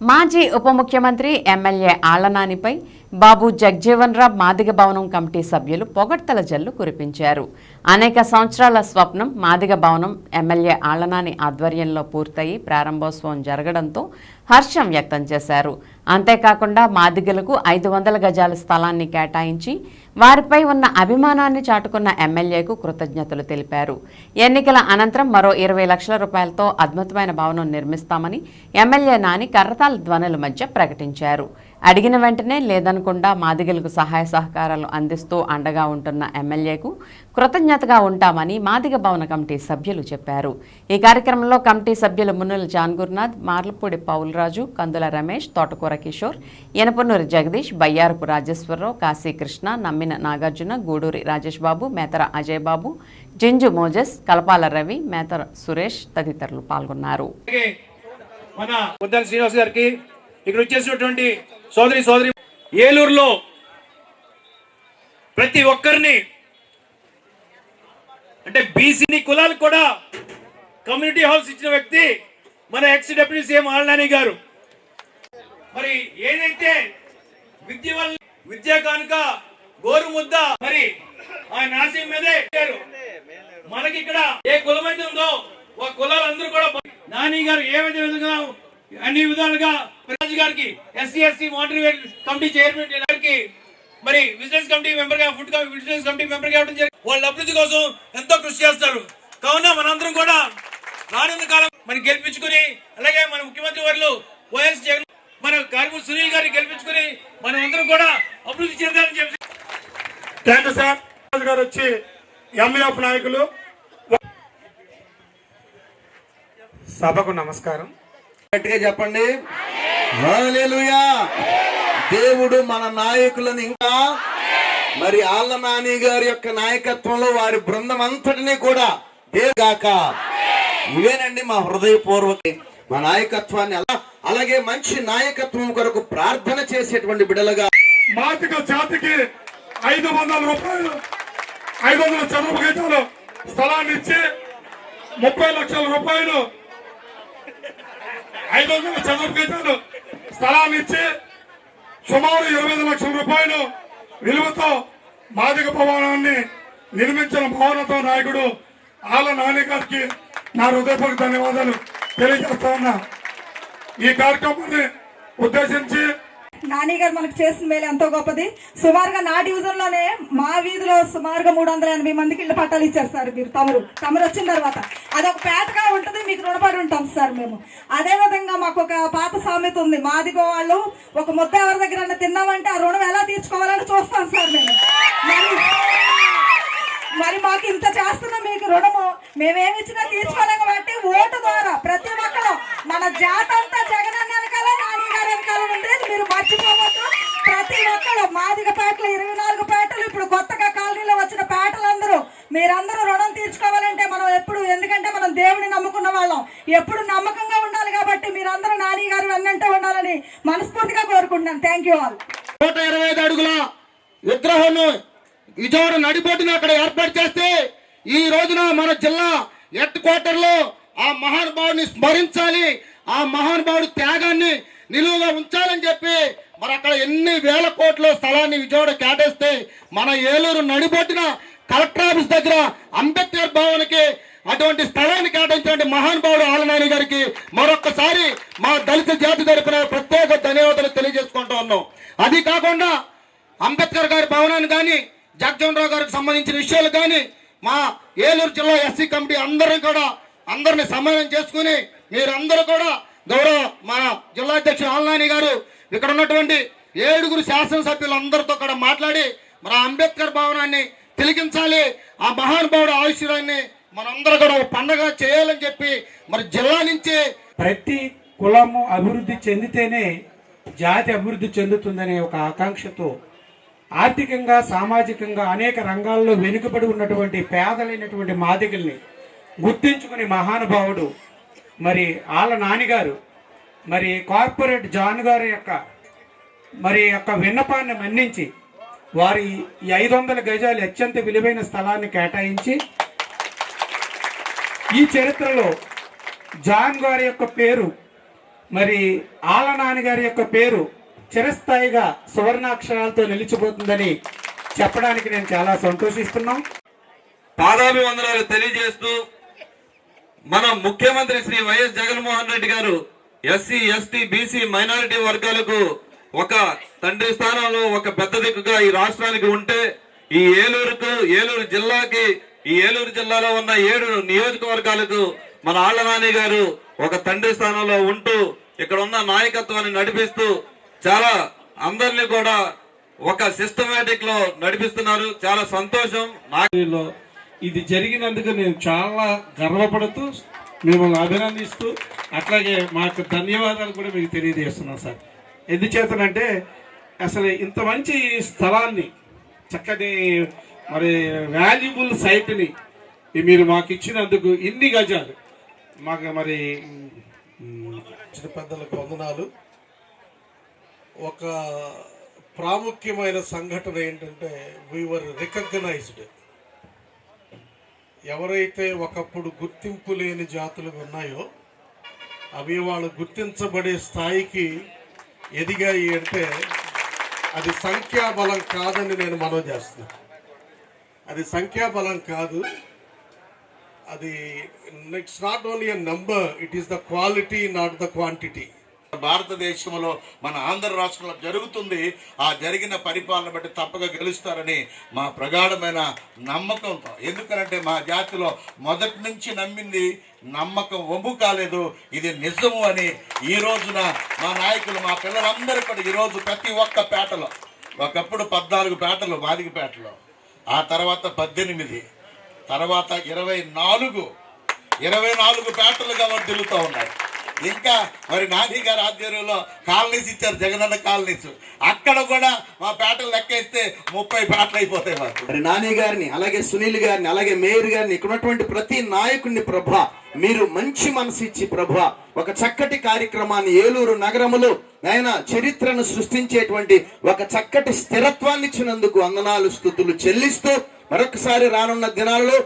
మాజీ ఉప ముఖ్యమంత్రి ఎమ్మెల్యే ఆళ్ళనానిపై బాబు జగ్జీవన్ రామ్ మాదిగ భవనం కమిటీ సభ్యులు పొగడ్తల జల్లు కురిపించారు. అనేక సంవత్సరాల స్వప్నం మాదిగ భవనం ఎమ్మెల్యే ఆళ్ళనాని ఆధ్వర్యంలో పూర్తయి ప్రారంభోత్సవం జరగడంతో హర్షం వ్యక్తం చేశారు. అంతేకాకుండా మాదిగలకు ఐదు వందల గజాల స్థలాన్ని కేటాయించి వారిపై ఉన్న అభిమానాన్ని చాటుకున్న ఎమ్మెల్యేకు కృతజ్ఞతలు తెలిపారు. ఎన్నికల అనంతరం మరో ఇరవై లక్షల రూపాయలతో అద్భుతమైన భవనం నిర్మిస్తామని ఎమ్మెల్యే నాని కర్రతాల ధ్వనుల మధ్య ప్రకటించారు. అడిగిన వెంటనే లేదనకుండా మాదిగలకు సహాయ సహకారాలు అందిస్తూ అండగా ఉంటున్న ఎమ్మెల్యేకు కృతజ్ఞతగా ఉంటామని మాదిగ భవన కమిటీ సభ్యులు చెప్పారు. ఈ కార్యక్రమంలో కమిటీ సభ్యులు మున్నుల జాన్ గురునాథ్ మార్లపూడి పౌలరాజు కందుల రమేష్ తోటకూర కిషోర్ యనపన్నూరి జగదీష్ బయ్యారపు రాజేశ్వరరావు కాశీకృష్ణ నమ్మిన నాగార్జున గూడూరి రాజేష్ బాబు మేతర అజయ్ బాబు జింజు మోజస్ కలపాల రవి మేతర సురేష్ తదితరులు పాల్గొన్నారు. మన గారికి ఇక్కడ వచ్చేసినటువంటి సోదరి సోదరి ఏలూరులో ప్రతి ఒక్కరిని అంటే బీసీని కులాలు కూడా కమ్యూనిటీ హాల్స్ ఇచ్చిన వ్యక్తి మన ఎక్స్ డిప్యూటీ సీఎం ఆళ్ళనాని గారు. మరి ఏదైతే విద్య వల్ల విద్య కానుక గోరు ముద్ద మరి ఆ నాశం మీదే మనకి ఇక్కడ ఏ కులం అయితే ఉందో ఆ కులాలందరూ కూడా నాని గారు ఏ విధంగా అన్ని విధాలుగా ప్రకాష్ గారికి ఎస్సీ ఎస్సీ మోటరీ కమిటీ చైర్మన్ గారికి మరి బిజినెస్ కమిటీ మెంబర్గా ఫుడ్ బిజినెస్ కమిటీ మెంబర్గా వాళ్ళ అభివృద్ధి కోసం ఎంతో కృషి చేస్తారు. కావున మనందరం కూడా రానున్న కాలం మరి గెలిపించుకుని అలాగే మన ముఖ్యమంత్రి వారు వైఎస్ జగన్ మన కార్మిక సునీల్ గారిని గెలిపించుకుని మనం అందరం కూడా అభివృద్ధి చెందాలని చెప్పి థ్యాంక్ యూ సార్. గారు వచ్చి ఎంఈఎఫ్ నాయకులు. సభకు నమస్కారం. గట్టిగా చెప్పండి. దేవుడు మన నాయకులను ఇంకా మరి ఆళ్ళ నాని గారి యొక్క నాయకత్వంలో వారి బృందం అంతటిని కూడా దేగాక ఇవేనండి మా హృదయపూర్వక మా నాయకత్వాన్ని అలా అలాగే మంచి నాయకత్వం కొరకు ప్రార్థన చేసేటువంటి బిడలుగా మాతిక జాతికి ఐదు వందల రూపాయలు ఐదు వందల చదువు గజాలు స్థలాన్ని ఇచ్చి ముప్పై లక్షల రూపాయలు ఐదు వందల చదువు గజాలు స్థలాన్ని ఇచ్చి సుమారు ఇరవై లక్షల రూపాయలు విలువతో మాదిక భవనాన్ని నిర్మించిన భవనతో నాయకుడు ఆల నాని గారికి నా హృదయపూర్వక ధన్యవాదాలు తెలియజేస్తా ఉన్నా. ఈ కార్యక్రమాన్ని ఉద్దేశించి నాని గారు మనకు చేసిన మేలు ఎంతో గొప్పది. సుమారుగా నా డివిజన్లోనే మా వీధిలో సుమారుగా మూడు వందల ఎనభై మందికి ఇళ్ళ పట్టాలు ఇచ్చారు సార్ మీరు తమరు. తమరు వచ్చిన తర్వాత. అదొక పేటగా ఉంటుంది మీకు రుణపడి ఉంటాం సార్ మేము. అదేవిధంగా మాకు ఒక పాత సామెత ఉంది. మాదిగో వాళ్ళు ఒక ముద్ద ఎవరి దగ్గర తిన్నామంటే ఆ రుణం ఎలా తీర్చుకోవాలని చూస్తాం సార్ మేము. మరి మరి మాకు ఇంత చేస్తున్న మీకు రుణము. మేమేమి ఇచ్చినా తీర్చుకోలేం కాబట్టి ఓటు ద్వారా ప్రతి ఒక్కరు మన జాత అంతా మీరందరూ రుణం తీర్చుకోవాలంటే మనం ఎప్పుడు ఎందుకంటే మనం దేవుని నమ్ముకున్న వాళ్ళం. ఎప్పుడు నమ్మకంగా ఉండాలి కాబట్టి మీరందరూ నాని గారు అన్నంటే ఉండాలని మనస్ఫూర్తిగా కోరుకుంటున్నాను. థ్యాంక్ యూ ఆల్ నూట ఇరవై ఐదు అడుగుల విగ్రహం విజయవాడ నడిబొడ్డును అక్కడ ఏర్పాటు చేస్తే ఈ రోజున మన జిల్లా హెడ్ క్వార్టర్లో ఆ మహానుభావుని స్మరించాలి. ఆ మహానుభావుడి త్యాగాన్ని నిలువుగా ఉంచాలని చెప్పి మరి అక్కడ ఎన్ని వేల కోట్ల స్థలాన్ని విజయవాడ కేటాయిస్తే మన ఏలూరు నడిబొడ్డున కలెక్టర్ ఆఫీస్ దగ్గర అంబేద్కర్ భవన్కి అటువంటి స్థలాన్ని కేటాయించినటువంటి మహానుభావుడు ఆలనాని గారికి మరొక్కసారి మా దళిత జాతి తరపున ప్రత్యేక ధన్యవాదాలు తెలియజేసుకుంటూ ఉన్నాం. అది కాకుండా అంబేద్కర్ గారి భవనాన్ని కానీ జగ్జన్ రావు గారికి సంబంధించిన విషయాలు కానీ మా ఏలూరు జిల్లా ఎస్సీ కమిటీ అందరం కూడా అందరిని సమానం చేసుకుని మీరందరూ కూడా గౌరవ మన జిల్లా అధ్యక్షుడు ఆల్నాని గారు ఇక్కడ ఉన్నటువంటి ఏడుగురు శాసనసభ్యులందరితో కూడా మాట్లాడి మన అంబేద్కర్ భవనాన్ని తిలకించాలి. ఆ మహానుభావుడు ఆయుష్యాన్ని మనందరూ కూడా పండగ చేయాలని చెప్పి మరి జిల్లా నుంచి ప్రతి కులము అభివృద్ధి చెందితేనే జాతి అభివృద్ధి చెందుతుందనే ఒక ఆకాంక్షతో ఆర్థికంగా సామాజికంగా అనేక రంగాల్లో వెనుకబడి ఉన్నటువంటి పేదలైనటువంటి మాదిగల్ని గుర్తించుకుని మహానుభావుడు మరి ఆళ్ళ నానిగారు మరి కార్పొరేట్ జాన్ గారి యొక్క మరి యొక్క విన్నపాన్ని మన్నించి వారి ఈ ఐదు వందల గజాలు అత్యంత విలువైన స్థలాన్ని కేటాయించి ఈ చరిత్రలో జాన్ గారి యొక్క పేరు మరి ఆలనాని గారి యొక్క పేరు చిరస్థాయిగా సువర్ణాక్షరాలతో నిలిచిపోతుందని చెప్పడానికి నేను చాలా సంతోషిస్తున్నాం. పాదాభివందనాలు తెలియజేస్తూ మన ముఖ్యమంత్రి శ్రీ వైఎస్ జగన్మోహన్ రెడ్డి గారు ఎస్సీ ఎస్టీ బీసీ మైనారిటీ వర్గాలకు ఒక తండ్రి స్థానంలో ఒక పెద్ద దిక్కుగా ఈ రాష్ట్రానికి ఉంటే ఈ ఏలూరుకు ఏలూరు జిల్లాకి ఈ ఏలూరు జిల్లాలో ఉన్న ఏడు నియోజకవర్గాలకు మన ఆళ్ళ నాని గారు ఒక తండ్రి స్థానంలో ఉంటూ ఇక్కడ ఉన్న నాయకత్వాన్ని నడిపిస్తూ చాలా అందరినీ కూడా ఒక సిస్టమేటిక్లో నడిపిస్తున్నారు. చాలా సంతోషం. నాకు ఇది జరిగినందుకు నేను చాలా గర్వపడుతూ మిమ్మల్ని అభినందిస్తూ అట్లాగే మాకు ధన్యవాదాలు కూడా మీకు తెలియజేస్తున్నాం సార్. ఎందుచేతనంటే అసలు ఇంత మంచి స్థలాన్ని చక్కని మరి వాల్యుబుల్ సైట్ని మీరు మాకు ఇచ్చినందుకు ఇన్ని గజాలు. మాకు మరి పెద్దలకు వందనాలు. ఒక ప్రాముఖ్యమైన సంఘటన ఏంటంటే వీఆర్ రికగ్నైజ్డ్ ఎవరైతే ఒకప్పుడు గుర్తింపు లేని జాతులు ఉన్నాయో అవి వాళ్ళు గుర్తించబడే స్థాయికి ఎదిగాయి అంటే అది సంఖ్యాబలం కాదని నేను మనవి చేస్తున్నాను అది సంఖ్యాబలం కాదు. అది it's not only a number it is the quality not the quantity భారతదేశంలో మన ఆంధ్ర రాష్ట్రంలో జరుగుతుంది. ఆ జరిగిన పరిపాలన బట్టి తప్పక గెలుస్తారని మా ప్రగాఢమైన నమ్మకంతో. ఎందుకనంటే మా జాతిలో మొదటి నుంచి నమ్మింది నమ్మకం ఒమ్ము కాలేదు. ఇది నిజము అని ఈ రోజున మా నాయకులు మా పిల్లలందరూ కూడా ఈరోజు ప్రతి ఒక్క పేటలో ఒకప్పుడు పద్నాలుగు పేటలు బాదికపేటలో ఆ తర్వాత పద్దెనిమిది తర్వాత ఇరవై నాలుగు ఇరవై నాలుగు పేటలుగా వర్దిల్లుతూ ఉన్నాయి ఇంకా మరి నాని గారి ఆధ్వర్యంలో కాలనీస్ ఇచ్చారు జగనన్న కాలనీస్. అక్కడ కూడా మా పేటలు లెక్కేస్తే ముప్పై పేటలు అయిపోతాయి మాకు. మరి నాని గారిని అలాగే సునీల్ గారిని అలాగే మేయర్ గారిని ఇక్కడ ఉన్నటువంటి ప్రతి నాయకుడిని ప్రభా మీరు మంచి మనసు ఇచ్చి ప్రభా ఒక చక్కటి కార్యక్రమాన్ని ఏలూరు నగరములో నాయన చరిత్రను సృష్టించేటువంటి ఒక చక్కటి స్థిరత్వాన్ని ఇచ్చినందుకు వందనాలు స్థుతులు చెల్లిస్తూ మరొకసారి రానున్న దినాల్లో